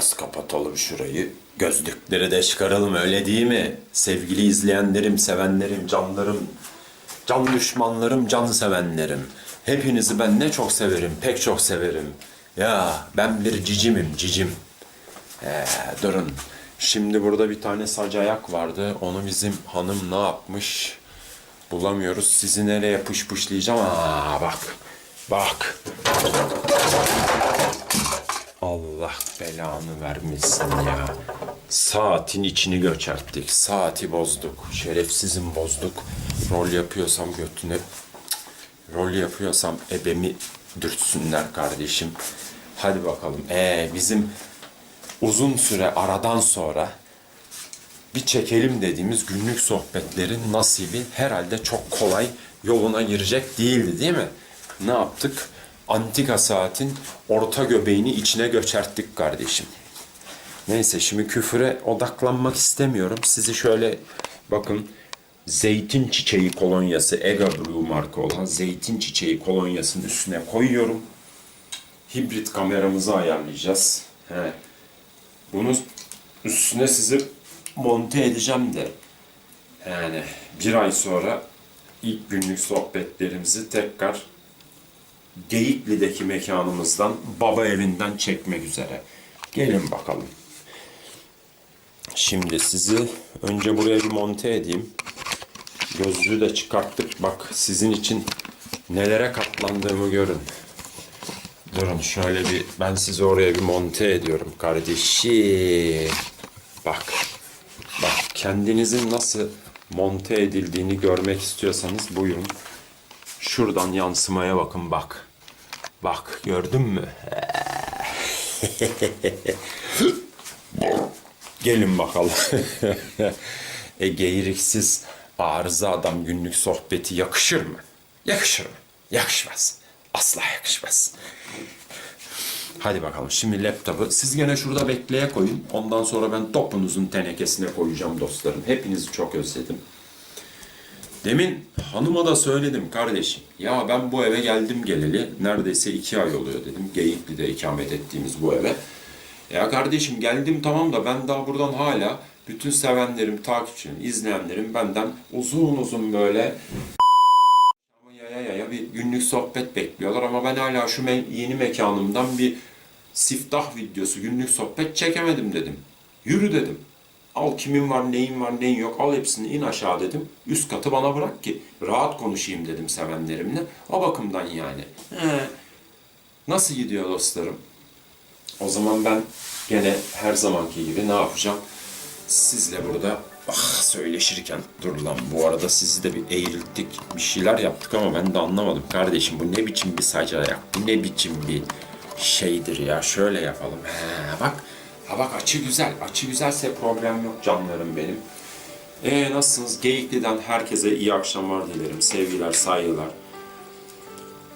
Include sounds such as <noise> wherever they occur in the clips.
Biraz kapatalım şurayı. Gözlükleri de çıkaralım öyle değil mi? Sevgili izleyenlerim, sevenlerim, canlarım, can düşmanlarım, can sevenlerim. Hepinizi ben ne çok severim, pek çok severim. Ya ben bir cicimim, cicim. Ee, durun. Şimdi burada bir tane sac ayak vardı. Onu bizim hanım ne yapmış? Bulamıyoruz. Sizi nereye pışpışlayacağım? Aa bak. Bak. Allah belanı vermesin ya. Saatin içini göçerttik. Saati bozduk. Şerefsizim bozduk. Rol yapıyorsam götüne... Cık, Rol yapıyorsam ebemi dürtsünler kardeşim. Hadi bakalım. Ee, bizim uzun süre aradan sonra bir çekelim dediğimiz günlük sohbetlerin nasibi herhalde çok kolay yoluna girecek değildi değil mi? Ne yaptık? Antika saatin orta göbeğini içine göçerttik kardeşim. Neyse şimdi küfüre odaklanmak istemiyorum. Sizi şöyle bakın zeytin çiçeği kolonyası Ega Blue marka olan zeytin çiçeği kolonyasının üstüne koyuyorum. Hibrit kameramızı ayarlayacağız. He. Bunu üstüne sizi monte edeceğim de yani bir ay sonra ilk günlük sohbetlerimizi tekrar Geyikli'deki mekanımızdan baba evinden çekmek üzere. Gelin bakalım. Şimdi sizi önce buraya bir monte edeyim. Gözlüğü de çıkarttık. Bak sizin için nelere katlandığımı görün. Durun şöyle bir ben sizi oraya bir monte ediyorum kardeşim. Bak. Bak kendinizin nasıl monte edildiğini görmek istiyorsanız buyurun. Şuradan yansımaya bakın bak. Bak gördün mü? Gelin bakalım. e geğiriksiz arıza adam günlük sohbeti yakışır mı? Yakışır mı? Yakışmaz. Asla yakışmaz. Hadi bakalım şimdi laptopu siz gene şurada bekleye koyun. Ondan sonra ben topunuzun tenekesine koyacağım dostlarım. Hepinizi çok özledim. Demin hanıma da söyledim kardeşim. Ya ben bu eve geldim geleli neredeyse iki ay oluyor dedim. Geyikli'de ikamet ettiğimiz bu eve. Ya kardeşim geldim tamam da ben daha buradan hala bütün sevenlerim, takipçilerim, izleyenlerim benden uzun uzun böyle <laughs> yaya yaya bir günlük sohbet bekliyorlar ama ben hala şu me- yeni mekanımdan bir siftah videosu, günlük sohbet çekemedim dedim. Yürü dedim. Al kimin var, neyin var, neyin yok. Al hepsini in aşağı dedim. Üst katı bana bırak ki rahat konuşayım dedim sevenlerimle. O bakımdan yani. He. Nasıl gidiyor dostlarım? O zaman ben gene her zamanki gibi ne yapacağım? Sizle burada ah söyleşirken dur lan bu arada sizi de bir eğrilttik bir şeyler yaptık ama ben de anlamadım kardeşim bu ne biçim bir saç ayak bu ne biçim bir şeydir ya şöyle yapalım he bak ha bak açı güzel. Açı güzelse problem yok canlarım benim. E nasılsınız? Geyikli'den herkese iyi akşamlar dilerim. Sevgiler saygılar.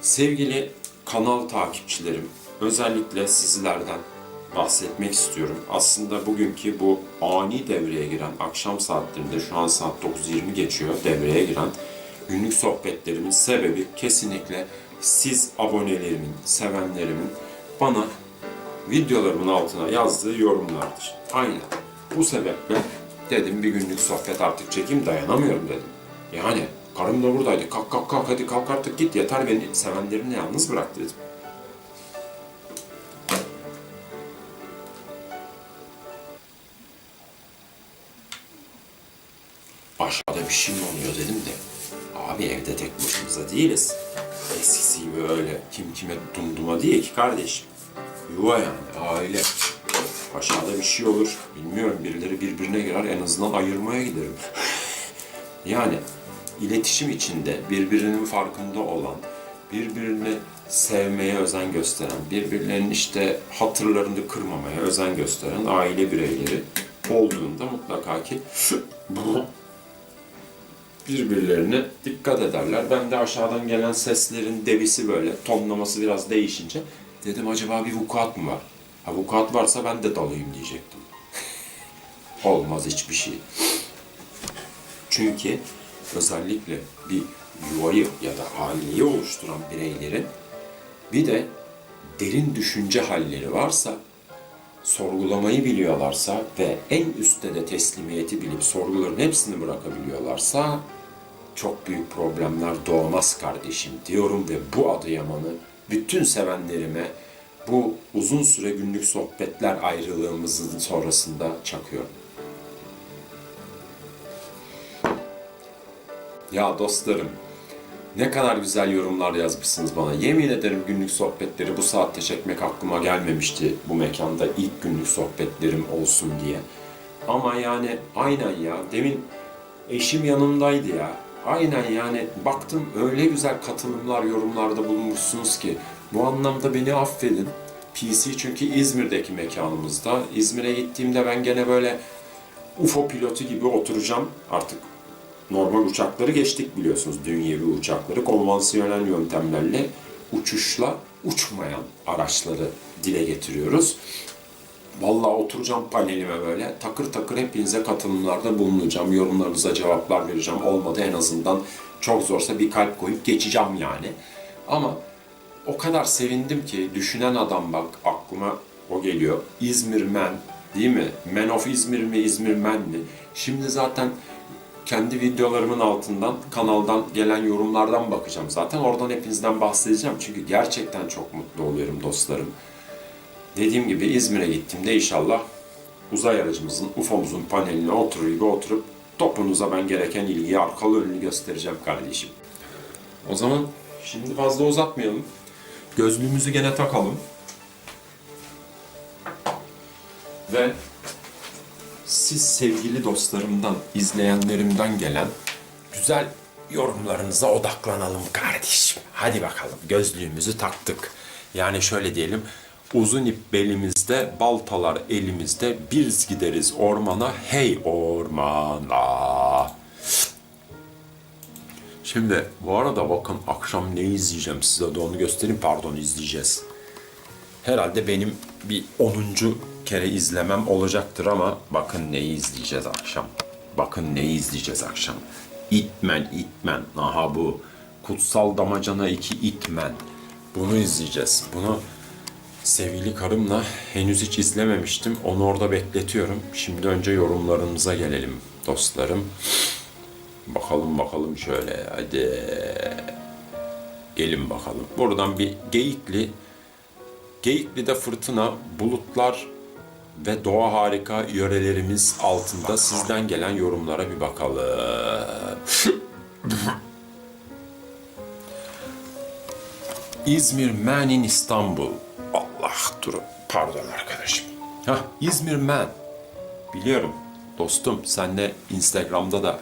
Sevgili kanal takipçilerim, özellikle sizlerden bahsetmek istiyorum. Aslında bugünkü bu ani devreye giren akşam saatlerinde şu an saat 9.20 geçiyor devreye giren günlük sohbetlerimin sebebi kesinlikle siz abonelerimin, sevenlerimin bana videolarımın altına yazdığı yorumlardır. Aynen. Bu sebeple dedim bir günlük sohbet artık çekeyim dayanamıyorum dedim. Yani karım da buradaydı. Kalk kalk kalk hadi kalk artık git yeter beni sevenlerimle yalnız bırak dedim. Aşağıda bir şey mi oluyor dedim de. Abi evde tek başımıza değiliz. Eskisi gibi öyle kim kime dumduma değil ki kardeşim. Yuva yani aile. Aşağıda bir şey olur. Bilmiyorum birileri birbirine girer en azından ayırmaya giderim. <laughs> Yani iletişim içinde birbirinin farkında olan, birbirini sevmeye özen gösteren, birbirlerinin işte hatırlarını kırmamaya özen gösteren aile bireyleri olduğunda mutlaka ki <laughs> birbirlerine dikkat ederler. Ben de aşağıdan gelen seslerin debisi böyle, tonlaması biraz değişince dedim acaba bir vukuat mı var? Ha vukuat varsa ben de dalayım diyecektim. <laughs> Olmaz hiçbir şey. Çünkü özellikle bir yuvayı ya da aileyi oluşturan bireylerin bir de derin düşünce halleri varsa sorgulamayı biliyorlarsa ve en üstte de teslimiyeti bilip sorguların hepsini bırakabiliyorlarsa çok büyük problemler doğmaz kardeşim diyorum ve bu Adıyaman'ı bütün sevenlerime bu uzun süre günlük sohbetler ayrılığımızın sonrasında çakıyorum. Ya dostlarım, ne kadar güzel yorumlar yazmışsınız bana. Yemin ederim günlük sohbetleri bu saatte çekmek aklıma gelmemişti bu mekanda ilk günlük sohbetlerim olsun diye. Ama yani aynen ya demin eşim yanımdaydı ya. Aynen yani baktım öyle güzel katılımlar, yorumlarda bulunmuşsunuz ki bu anlamda beni affedin. PC çünkü İzmir'deki mekanımızda. İzmir'e gittiğimde ben gene böyle UFO pilotu gibi oturacağım. Artık normal uçakları geçtik biliyorsunuz. Dünyevi uçakları konvansiyonel yöntemlerle uçuşla uçmayan araçları dile getiriyoruz. Vallahi oturacağım panelime böyle takır takır hepinize katılımlarda bulunacağım. Yorumlarınıza cevaplar vereceğim. Olmadı en azından çok zorsa bir kalp koyup geçeceğim yani. Ama o kadar sevindim ki düşünen adam bak aklıma o geliyor. İzmir Men değil mi? Man of İzmir mi İzmir Men mi? Şimdi zaten kendi videolarımın altından kanaldan gelen yorumlardan bakacağım. Zaten oradan hepinizden bahsedeceğim. Çünkü gerçekten çok mutlu oluyorum dostlarım. Dediğim gibi İzmir'e gittiğimde inşallah uzay aracımızın, UFO'muzun paneline oturur gibi oturup topunuza ben gereken ilgiyi arkalı önlü göstereceğim kardeşim. O zaman şimdi fazla uzatmayalım. Gözlüğümüzü gene takalım. Ve siz sevgili dostlarımdan, izleyenlerimden gelen güzel yorumlarınıza odaklanalım kardeşim. Hadi bakalım gözlüğümüzü taktık. Yani şöyle diyelim uzun ip belimizde, baltalar elimizde, biz gideriz ormana, hey ormana. Şimdi bu arada bakın akşam ne izleyeceğim size de onu göstereyim. Pardon izleyeceğiz. Herhalde benim bir 10. kere izlemem olacaktır ama bakın neyi izleyeceğiz akşam. Bakın neyi izleyeceğiz akşam. Itmen, Itmen. Aha bu. Kutsal Damacana 2 Itmen. Bunu izleyeceğiz. Bunu sevgili karımla henüz hiç izlememiştim. Onu orada bekletiyorum. Şimdi önce yorumlarınıza gelelim dostlarım. Bakalım bakalım şöyle. Hadi. Gelin bakalım. Buradan bir Geyikli Geyikli'de fırtına, bulutlar ve doğa harika yörelerimiz altında sizden gelen yorumlara bir bakalım. <laughs> İzmir Man in İstanbul. Allah durun. Pardon arkadaşım. Hah İzmir Man. Biliyorum dostum senle Instagram'da da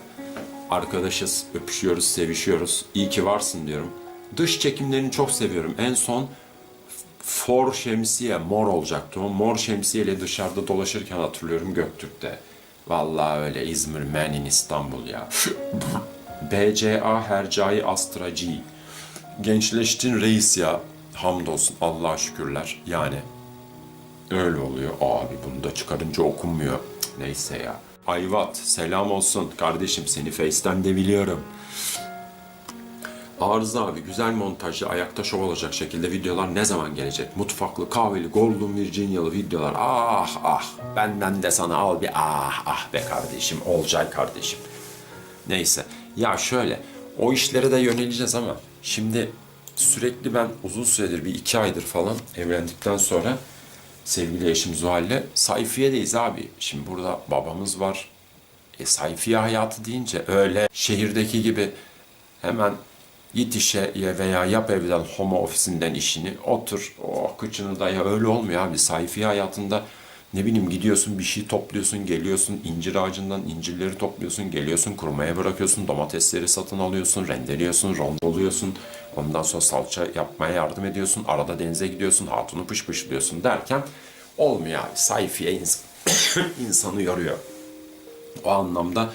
arkadaşız, öpüşüyoruz, sevişiyoruz. İyi ki varsın diyorum. Dış çekimlerini çok seviyorum. En son for şemsiye mor olacaktı o. Mor şemsiyeyle dışarıda dolaşırken hatırlıyorum Göktürk'te. Vallahi öyle İzmir Man in İstanbul ya. BCA Hercai Astracı. Gençleştin reis ya. Hamdolsun Allah'a şükürler. Yani öyle oluyor. Abi bunu da çıkarınca okunmuyor. Neyse ya. Ayvat selam olsun kardeşim seni Face'ten de biliyorum. Arıza abi güzel montajlı ayakta şov olacak şekilde videolar ne zaman gelecek? Mutfaklı, kahveli, Golden Virginia'lı videolar. Ah ah benden de sana al bir ah ah be kardeşim. Olcay kardeşim. Neyse ya şöyle o işlere de yöneleceğiz ama şimdi sürekli ben uzun süredir bir iki aydır falan evlendikten sonra sevgili eşim Zuhal'le sayfiyedeyiz abi. Şimdi burada babamız var. E, sayfiye hayatı deyince öyle şehirdeki gibi hemen git işe ya veya yap evden home ofisinden işini otur oh kıçını daya öyle olmuyor abi sayfiye hayatında ne bileyim gidiyorsun bir şey topluyorsun geliyorsun incir ağacından incirleri topluyorsun geliyorsun kurumaya bırakıyorsun domatesleri satın alıyorsun rendeliyorsun rondoluyorsun ondan sonra salça yapmaya yardım ediyorsun arada denize gidiyorsun hatunu pışpışlıyorsun derken olmuyor abi sayfiye ins- <coughs> insanı yoruyor. O anlamda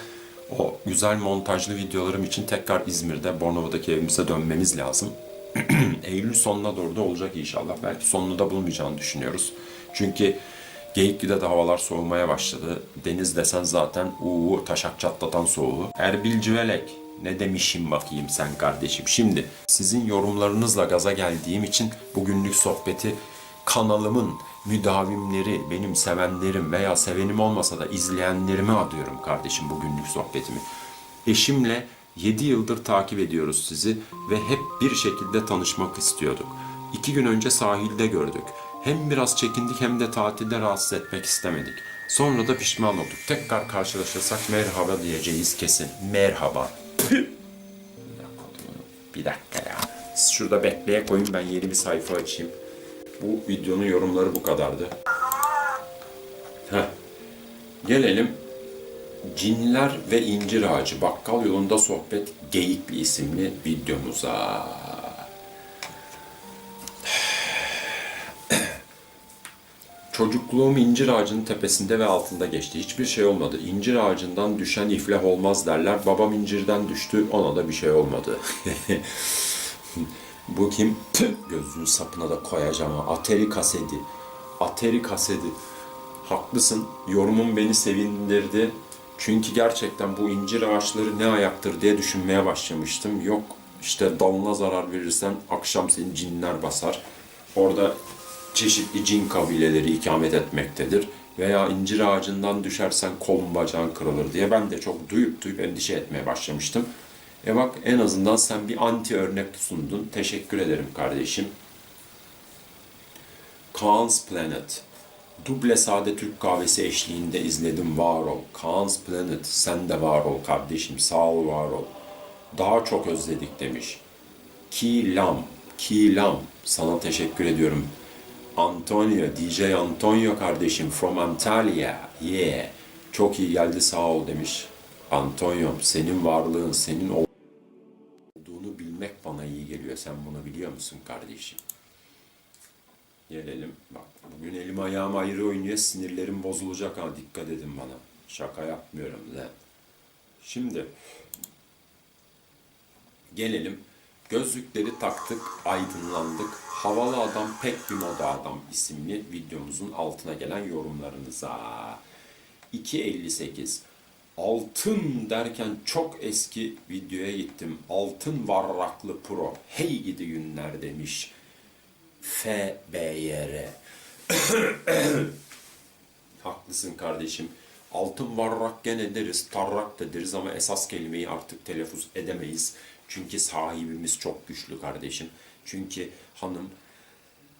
o güzel montajlı videolarım için tekrar İzmir'de Bornova'daki evimize dönmemiz lazım. <coughs> Eylül sonuna doğru da olacak inşallah. Belki sonunu da bulmayacağını düşünüyoruz. Çünkü Geyikli'de de havalar soğumaya başladı. Deniz desen zaten uuu taşak çatlatan soğuğu. Erbil Civelek ne demişim bakayım sen kardeşim. Şimdi sizin yorumlarınızla gaza geldiğim için bugünlük sohbeti kanalımın müdavimleri, benim sevenlerim veya sevenim olmasa da izleyenlerime adıyorum kardeşim bugünlük sohbetimi. Eşimle 7 yıldır takip ediyoruz sizi ve hep bir şekilde tanışmak istiyorduk. İki gün önce sahilde gördük. Hem biraz çekindik hem de tatilde rahatsız etmek istemedik. Sonra da pişman olduk. Tekrar karşılaşırsak merhaba diyeceğiz kesin. Merhaba. <laughs> Bir dakika ya. Siz şurada bekleye koyun ben yeni bir sayfa açayım. Bu videonun yorumları bu kadardı. Heh. Gelelim Cinler ve İncir Ağacı Bakkal Yolunda Sohbet Geyikli isimli videomuza. Çocukluğum incir ağacının tepesinde ve altında geçti. Hiçbir şey olmadı. İncir ağacından düşen iflah olmaz derler. Babam incirden düştü, ona da bir şey olmadı. <laughs> Bu kim? <laughs> Tüh, Gözünün sapına da koyacağım ha. Ateri kasedi. Ateri kasedi. Haklısın. Yorumun beni sevindirdi. Çünkü gerçekten bu incir ağaçları ne ayaktır diye düşünmeye başlamıştım. Yok işte dalına zarar verirsen akşam seni cinler basar. Orada çeşitli cin kabileleri ikamet etmektedir. Veya incir ağacından düşersen kolun bacağın kırılır diye ben de çok duyup duyup endişe etmeye başlamıştım. E bak en azından sen bir anti örnek sundun. Teşekkür ederim kardeşim. Kaan's Planet. Duble sade Türk kahvesi eşliğinde izledim var ol. Kaan's Planet sen de var ol kardeşim sağ ol var ol. Daha çok özledik demiş. Kilam, Kilam sana teşekkür ediyorum. Antonio, DJ Antonio kardeşim from Antalya. Yeah. Çok iyi geldi sağ ol demiş. Antonio senin varlığın, senin olduğunu bilmek bana iyi geliyor. Sen bunu biliyor musun kardeşim? Gelelim. Bak bugün elim ayağım ayrı oynuyor. Sinirlerim bozulacak ha. Dikkat edin bana. Şaka yapmıyorum lan. Şimdi gelelim. Gözlükleri taktık, aydınlandık. Havalı Adam Pek Bir Moda Adam isimli videomuzun altına gelen yorumlarınıza. 2.58 Altın derken çok eski videoya gittim. Altın varraklı pro. Hey gidi günler demiş. FBYR. <coughs> Haklısın kardeşim. Altın varrak gene deriz, tarrak da deriz ama esas kelimeyi artık telaffuz edemeyiz. Çünkü sahibimiz çok güçlü kardeşim. Çünkü hanım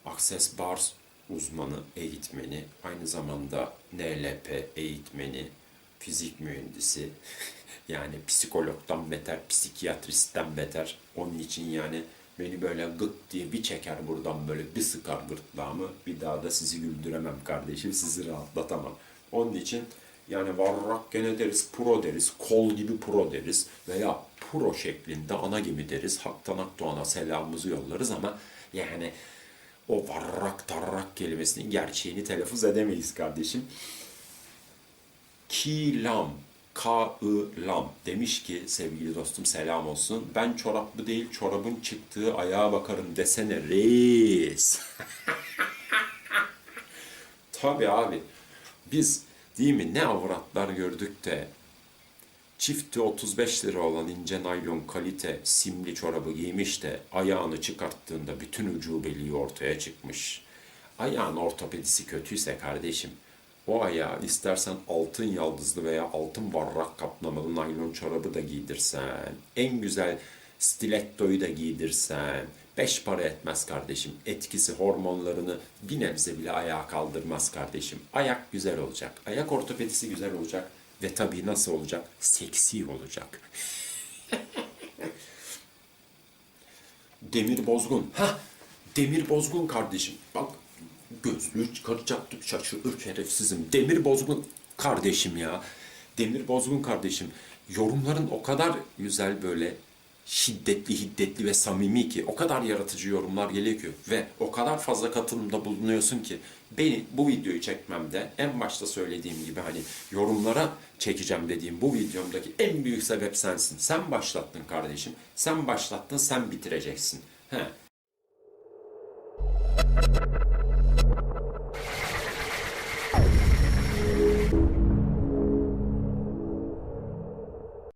Access Bars uzmanı, eğitmeni, aynı zamanda NLP eğitmeni, fizik mühendisi, <laughs> yani psikologdan beter, psikiyatristten beter. Onun için yani beni böyle gıt diye bir çeker buradan böyle bir sıkar gırtlağımı. Bir daha da sizi güldüremem kardeşim, sizi rahatlatamam. Onun için yani varrak gene deriz, pro deriz, kol gibi pro deriz veya pro şeklinde ana gemi deriz. Haktan Akdoğan'a selamımızı yollarız ama yani o varrak tarrak kelimesinin gerçeğini telaffuz edemeyiz kardeşim. Kilam, K-I-Lam demiş ki sevgili dostum selam olsun. Ben çoraplı değil çorabın çıktığı ayağa bakarım desene reis. <laughs> Tabii abi biz değil mi ne avratlar gördük de çifti 35 lira olan ince naylon kalite simli çorabı giymiş de ayağını çıkarttığında bütün ucubeliği ortaya çıkmış. Ayağın ortopedisi kötüyse kardeşim o ayağı istersen altın yaldızlı veya altın varrak kaplamalı naylon çorabı da giydirsen, en güzel stilettoyu da giydirsen, beş para etmez kardeşim. Etkisi hormonlarını bir nebze bile ayağa kaldırmaz kardeşim. Ayak güzel olacak, ayak ortopedisi güzel olacak ve tabii nasıl olacak? Seksi olacak. Demir Bozgun. Ha, Demir Bozgun kardeşim. Bak gözlüğü çıkaracaktım şaşırır şerefsizim. Demir Bozgun kardeşim ya. Demir Bozgun kardeşim. Yorumların o kadar güzel böyle şiddetli, hiddetli ve samimi ki o kadar yaratıcı yorumlar geliyor ki ve o kadar fazla katılımda bulunuyorsun ki beni bu videoyu çekmemde en başta söylediğim gibi hani yorumlara çekeceğim dediğim bu videomdaki en büyük sebep sensin. Sen başlattın kardeşim. Sen başlattın, sen bitireceksin. He.